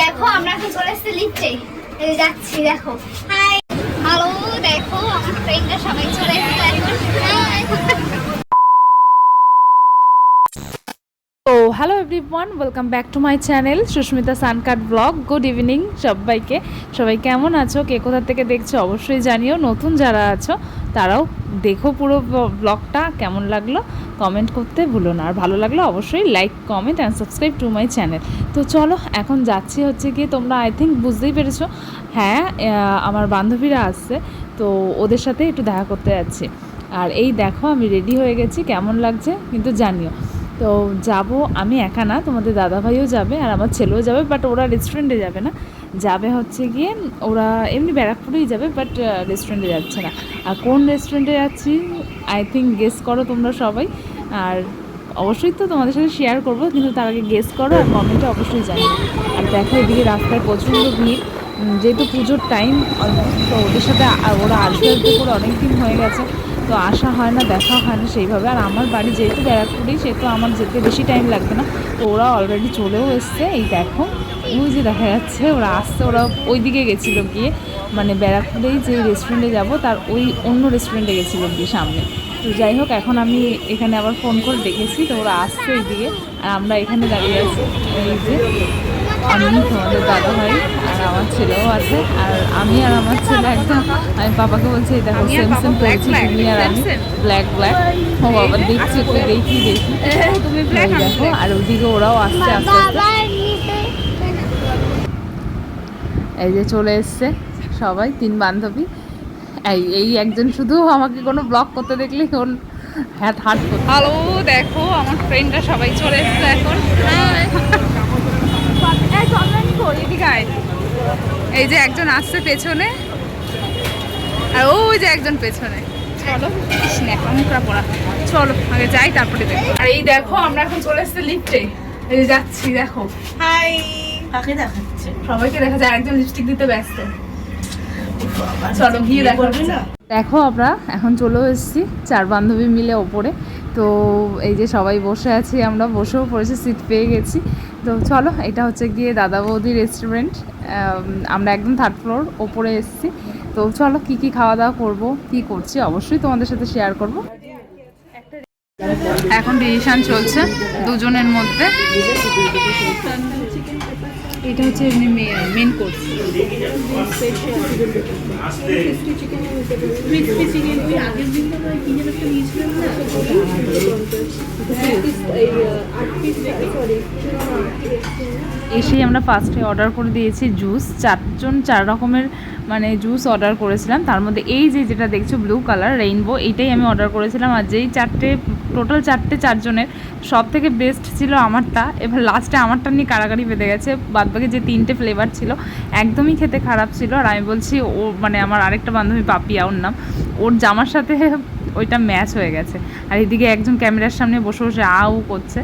দেখো, আমরা কি এসেছি লিফটে। যাচ্ছি, দেখো। হাই হ্যালো দেখো, আমার ফ্রেন্ডরা সবাই চলে এসেছে এখন Hi! O hello everyone welcome back to my channel Sushmita সানকাট blog good evening সবাইকে। সবাই কেমন আছো? কে কোথা থেকে দেখছ অবশ্যই জানিও। নতুন যারা আছো, তারাও দেখো পুরো ব্লগটা কেমন লাগল? কমেন্ট করতে ভুলো না। আর ভালো লাগলে অবশ্যই like comment and subscribe to my channel তো চলো, এখন যাচ্ছি হচ্ছে গিয়ে তোমরা আই থিঙ্ক বুঝতেই পেরেছ। হ্যাঁ আমার বান্ধবীরা আসছে, তো ওদের সাথে একটু দেখা করতে যাচ্ছি। আর এই দেখো, আমি রেডি হয়ে গেছি। কেমন লাগছে? কিন্তু জানিও। তো যাব, আমি একা না, তোমাদের দাদাভাইও যাবে আর আমার ছেলেও যাবে বাট ওরা রেস্টুরেন্টে যাবে না। যাবে হচ্ছে গিয়ে, ওরা এমনি ব্যারাকপুরেই যাবে বাট রেস্টুরেন্টে যাচ্ছে না। আর কোন রেস্টুরেন্টে যাচ্ছি আই থিঙ্ক গেস করো তোমরা সবাই। আর অবশ্যই তো তোমাদের সাথে শেয়ার করব, কিন্তু তার আগে গেস করো আর কমেন্টে অবশ্যই জানিও। আর দেখো এদিকে রাস্তায় প্রচণ্ড ভিড়। যেহেতু পুজোর টাইম তো ওদের সাথে ওরা আসবে আসবে করে অনেক দিন হয়ে গেছে। তো আসা হয় না, দেখা হয় না সেইভাবে। আর আমার বাড়ি যেহেতু ব্যারাকপুরেই, সেহেতু আমার যেতে বেশি টাইম লাগবে না। তো ওরা অলরেডি চলেও এসছে। এই দেখো, ওই যে দেখা যাচ্ছে, ওরা আসছে। ওরা ওই দিকে গেছিল গিয়ে। মানে ব্যারাকপুরেই যে রেস্টুরেন্টে যাব, তার ওই অন্য রেস্টুরেন্টে গেছিল গিয়ে সামনে। তো যাই হোক এখন আমি এখানে আবার ফোন করে দেখেছি তো ওরা আসছে এইদিকে। আর আমরা এখানে দাঁড়িয়ে আছি। এই যে আমি তোমাদের দাদা ভাই আর আমার ছেলেও আছে। আর আমি আর আমার ছেলে একদম আমি বাবাকে বলছি এই দেখো সেম সেম পড়েছি তুমি আর আমি ব্ল্যাক ব্ল্যাক ও বাবা দেখছি একটু দেখি দেখি। তুমি দেখো। আর ওদিকে ওরাও আসছে আস্তে আস্তে। এই যে চলে এসছে সবাই তিন বান্ধবী। এই এই একজন শুধু আমাকে কোনো ব্লগ করতে দেখলে ওর হ্যাট হাট করতে হ্যালো দেখো আমার ফ্রেন্ডরা সবাই চলে এসছে এখন। এই যে একজন আসছে পেছনে। আর ওই যে একজন পেছনে। চলো পড়া। চলো আগে যাই তারপরে দেখো আর এই দেখো আমরা এখন চলে এসেছি লিফটে এই যে যাচ্ছি দেখো। হাই কাকে দেখাচ্ছে? সবাইকে দেখা যায় একজন লিপস্টিক দিতে ব্যস্ত। চলো গিয়ে দেখো দেখো আমরা এখন চলেও এসেছি চার বান্ধবী মিলে ওপরে। তো এই যে সবাই বসে আছি আমরা বসেও পড়েছি সিট পেয়ে গেছি। তো চলো এটা হচ্ছে গিয়ে দাদা বৌদি রেস্টুরেন্ট আমরা একদম থার্ড ফ্লোর ওপরে এসেছি। তো চলো কি কি খাওয়া দাওয়া করব কি করছি অবশ্যই তোমাদের সাথে শেয়ার করব। এখন ডিসিশন চলছে দুজনের মধ্যে। এটা হচ্ছে এমনি মেন কোর্স এসেই আমরা ফার্স্টে অর্ডার করে দিয়েছি জুস চারজন চার রকমের মানে জুস অর্ডার করেছিলাম। তার মধ্যে এই যে যেটা দেখছ ব্লু কালার রেইনবো এইটাই আমি অর্ডার করেছিলাম। আর যেই চারটে টোটাল চারটে চারজনের সব থেকে বেস্ট ছিল আমারটা। এবার লাস্টে আমারটা নিয়ে কারাগারি বেঁধে গেছে। বাদবাকি যে তিনটে ফ্লেভার ছিল একদমই খেতে খারাপ ছিল। আর আমি বলছি ও মানে আমার আরেকটা বান্ধবী পাপিয়া ওর নাম। ওর জামার সাথে ওইটা ম্যাচ হয়ে গেছে। আর এদিকে একজন ক্যামেরার সামনে বসে বসে আউ করছে।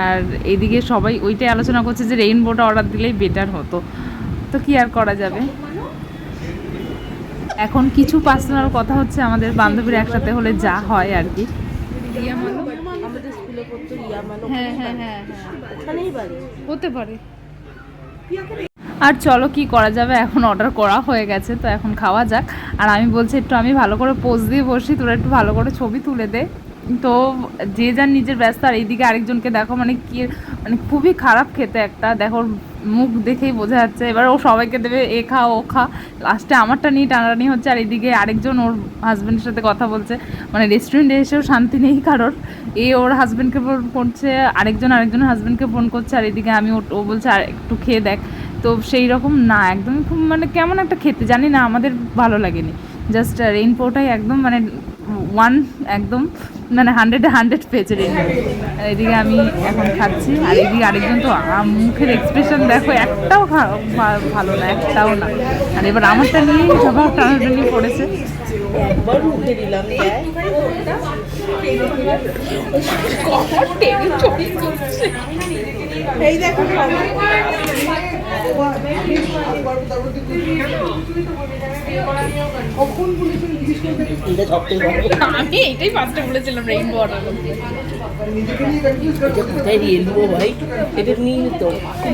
আর এদিকে সবাই ওইটাই আলোচনা করছে যে রেইনবোটা অর্ডার দিলেই বেটার হতো। তো কি আর করা যাবে? এখন কিছু পার্সোনাল কথা হচ্ছে আমাদের বান্ধবীর একসাথে হলে যা হয় আর কি। ইয়ামানো হ্যাঁ হ্যাঁ হ্যাঁ হতে পারে। আর চলো কি করা যাবে? এখন অর্ডার করা হয়ে গেছে, তো এখন খাওয়া যাক। আর আমি বলছি, একটু আমি ভালো করে পোজ দিয়ে বসি, তোরা একটু ভালো করে ছবি তুলে দে। তো যে যার নিজের ব্যস্ত আর এইদিকে আরেকজনকে দেখো মানে কি মানে খুবই খারাপ খেতে একটা। দেখো মুখ দেখেই বোঝা যাচ্ছে। এবার ও সবাইকে দেবে, এ খা, ও খা। লাস্টে আমারটা নিয়ে টানাটানি হচ্ছে, আর এইদিকে আরেকজন ওর হাজব্যান্ডের সাথে কথা বলছে। মানে রেস্টুরেন্টে এসেও শান্তি নেই কারোর। এ ওর হাজব্যান্ডকে ফোন করছে, আরেকজন আরেকজনের হাজব্যান্ডকে ফোন করছে, আর এদিকে আমি ও- বলছে, আর একটু খেয়ে দেখ। তো সেই রকম না, একদমই খুব মানে কেমন একটা খেতে, জানি না, আমাদের ভালো লাগেনি। জাস্ট রেইনপোটাই একদম মানে ওয়ান একদম মানে হান্ড্রেডে হান্ড্রেড পেয়েছে আর এদিকে আমি এখন খাচ্ছি আর এদিকে আরেকজন তো মুখের এক্সপ্রেশন দেখো একটাও ভালো না একটাও না। আর এবার আমারটা নিয়েই সবার টানাটানি পড়েছে। একবার মুখে দিলাম। এই দেখো আমি এইটাই ফার্স্টে বলেছিলাম রেইনবো অর্ডার কোথায় ভাই এটা নিয়ে কিন্তু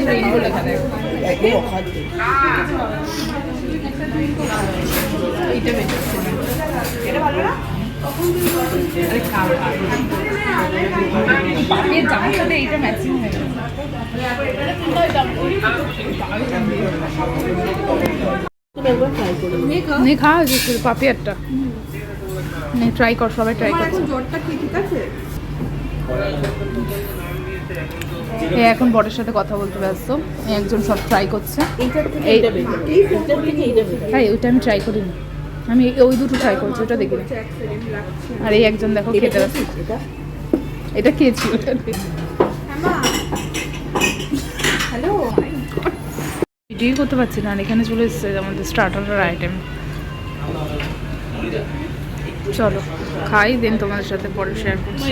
রেইনবো লেখা একদম অখাদ্য। এইটা বেটার এটা ভালো না? আরে কালো পাপিয়ে জামার সাথে এইটা ম্যাচিং হয়ে গেছে। ট্রাই করে নিও। নে খাওয়া হয়েছে পাপিয়ারটা। নে ট্রাই কর সবাই ট্রাই কর। এ এখন বরের সাথে কথা বলতে ব্যস্ত। একজন সব ট্রাই করছে। এই- এইটা ওইটা আমি ট্রাই করিনি। আমি ওই দুটো ট্রাই করছি ওটা দেখি। আর এই একজন দেখো এটা খেতে এটা? খেয়েছি ওটা ভিডিও করতে পারছি না আর এখানে চলে এসছে আমাদের স্টার্টারের আইটেম চলো খাই দেন তোমাদের সাথে পরে শেয়ার করছি।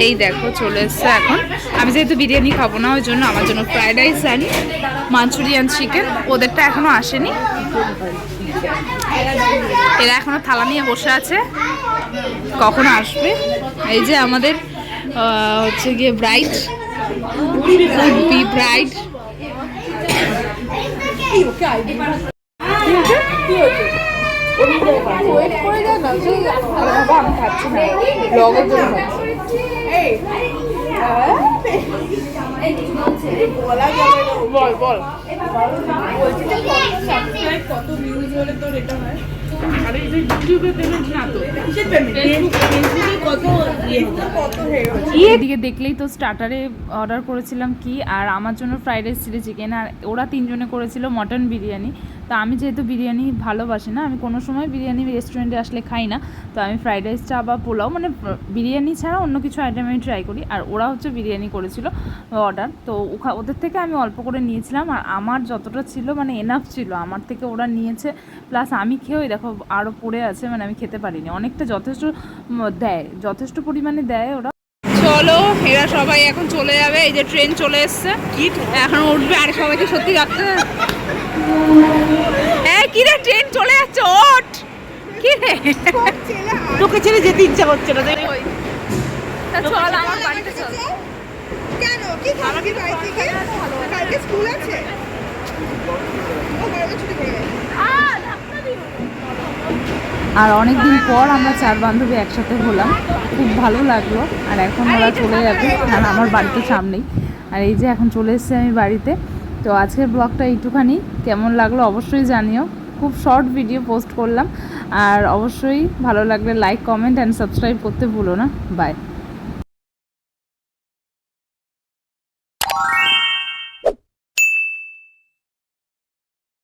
এই দেখো চলে এসছে এখন। আমি যেহেতু বিরিয়ানি খাব না ওই জন্য আমার জন্য ফ্রাইড রাইস আনি মাঞ্চুরিয়ান চিকেন ওদেরটা এখনও আসেনি। এরা এখনও থালা নিয়ে বসে আছে। কখন আসবে? এই যে আমাদের হচ্ছে গিয়ে ব্রাইড বি ব্রাইড এদিকে দেখলেই তো স্টার্টারে অর্ডার করেছিলাম কি, আর আমার জন্য ফ্রাইড রাইস চিলি চিকেন আর ওরা তিনজনে করেছিল মটন বিরিয়ানি। তো আমি যেহেতু বিরিয়ানি ভালোবাসি না, আমি কোনো সময় বিরিয়ানি রেস্টুরেন্টে আসলে খাই না। তো আমি ফ্রাইড রাইস চা বা পোলাও মানে বিরিয়ানি ছাড়া অন্য কিছু আইটেম আমি ট্রাই করি। আর ওরা হচ্ছে বিরিয়ানি করেছিল অর্ডার তো ওদের থেকে আমি অল্প করে নিয়েছিলাম। আর আমার যতটা ছিল মানে এনাফ ছিল, আমার থেকে ওরা নিয়েছে। প্লাস আমি খেয়েও দেখো আরও পড়ে আছে মানে আমি খেতে পারিনি। অনেকটা যথেষ্ট দেয়, যথেষ্ট পরিমাণে দেয় ওরা। চলো, এরা সবাই এখন চলে যাবে। এই যে ট্রেন চলে এসছে। এখন উঠবে আর সবাইকে সত্যি রাখতে হ্যাঁ কি রে ট্রেন চলে যাচ্ছে ওঠ। কি রে? তোকে ছেড়ে যেতে ইচ্ছা করছে না তাই চল আমার বাড়িতে চল। কেন? কি খাবি বাড়ি থেকে? কালকে স্কুল আছে? ও গরমে ছুটি পড়ে আর অনেক দিন পর আমরা চার বান্ধবী একসাথে হলাম। খুব ভালো লাগল। আর এখন ওরা চলে যাবে। আর আমার বাড়িতে সামনেই। আর এই যে এখন চলে এসেছি আমি বাড়িতে। তো আজকের ব্লগটা একটুখানি কেমন লাগল অবশ্যই জানিও। খুব শর্ট ভিডিও পোস্ট করলাম। আর অবশ্যই ভালো লাগলে লাইক, কমেন্ট অ্যান্ড সাবস্ক্রাইব করতে ভুলো না। বাই